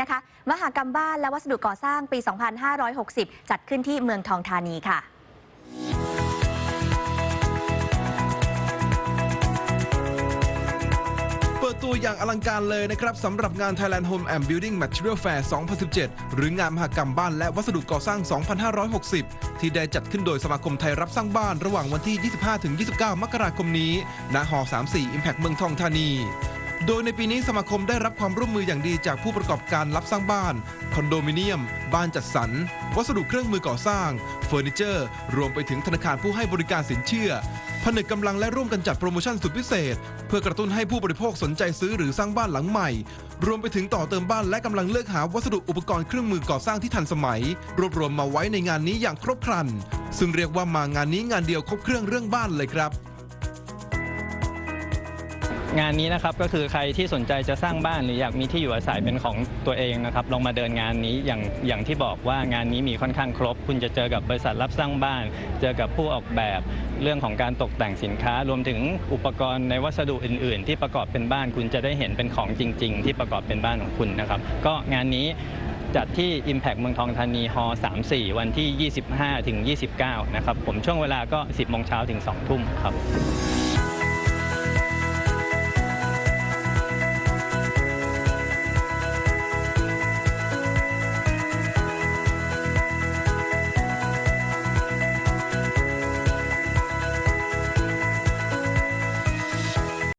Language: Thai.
นะคะ มหากรรมบ้านและวัสดุก่อสร้างปี 2560 จัดขึ้นที่เมืองทองธานีค่ะเปิดตัวอย่างอลังการเลยนะครับสำหรับงาน Thailand Home and Building Material Fair 2017 หรืองานมหกรรมบ้านและวัสดุก่อสร้าง 2560 ที่ได้จัดขึ้นโดยสมาคมไทยรับสร้างบ้านระหว่างวันที่ 25-29 มกราคมนี้ ณ หอ 34 Impact เมืองทองธานี โดยในปีนี้สมาคมได้รับความร่วมมืออย่างดีจากผู้ประกอบการรับสร้างบ้าน คอนโดมิเนียม บ้านจัดสรร วัสดุเครื่องมือก่อสร้าง เฟอร์นิเจอร์ รวมไปถึงธนาคารผู้ให้บริการสินเชื่อ ผนึกกำลังและร่วมกันจัดโปรโมชั่นสุดพิเศษ เพื่อกระตุ้นให้ผู้บริโภคสนใจซื้อหรือสร้างบ้านหลังใหม่ รวมไปถึงต่อเติมบ้านและกำลังเลือกหาวัสดุอุปกรณ์เครื่องมือก่อสร้างที่ทันสมัย รวบรวมมาไว้ในงานนี้อย่างครบครัน ซึ่งเรียกว่ามางานนี้งานเดียวครบเครื่องเรื่องบ้านเลยครับ งานนี้นะครับก็คือใครที่สนใจจะสร้างบ้านหรืออยากมีที่อยู่อาศัยเป็นของตัวเองนะครับลองมาเดินงานนี้อย่างอย่างที่บอกว่างานนี้มีค่อนข้างครบ คุณจะเจอกับบริษัทรับสร้างบ้าน เจอกับผู้ออกแบบเรื่องของการตกแต่งสินค้า รวมถึงอุปกรณ์ในวัสดุอื่น ๆ ที่ประกอบเป็นบ้าน คุณจะได้เห็นเป็นของจริง ๆ ที่ประกอบเป็นบ้านของคุณนะครับ ก็งานนี้จัดที่ Impact เมืองทองธานีฮอ34 วันที่ 25 ถึง 29 นะครับ ผมช่วงเวลาก็ 10โมงเช้าถึง 2 ทุ่มครับ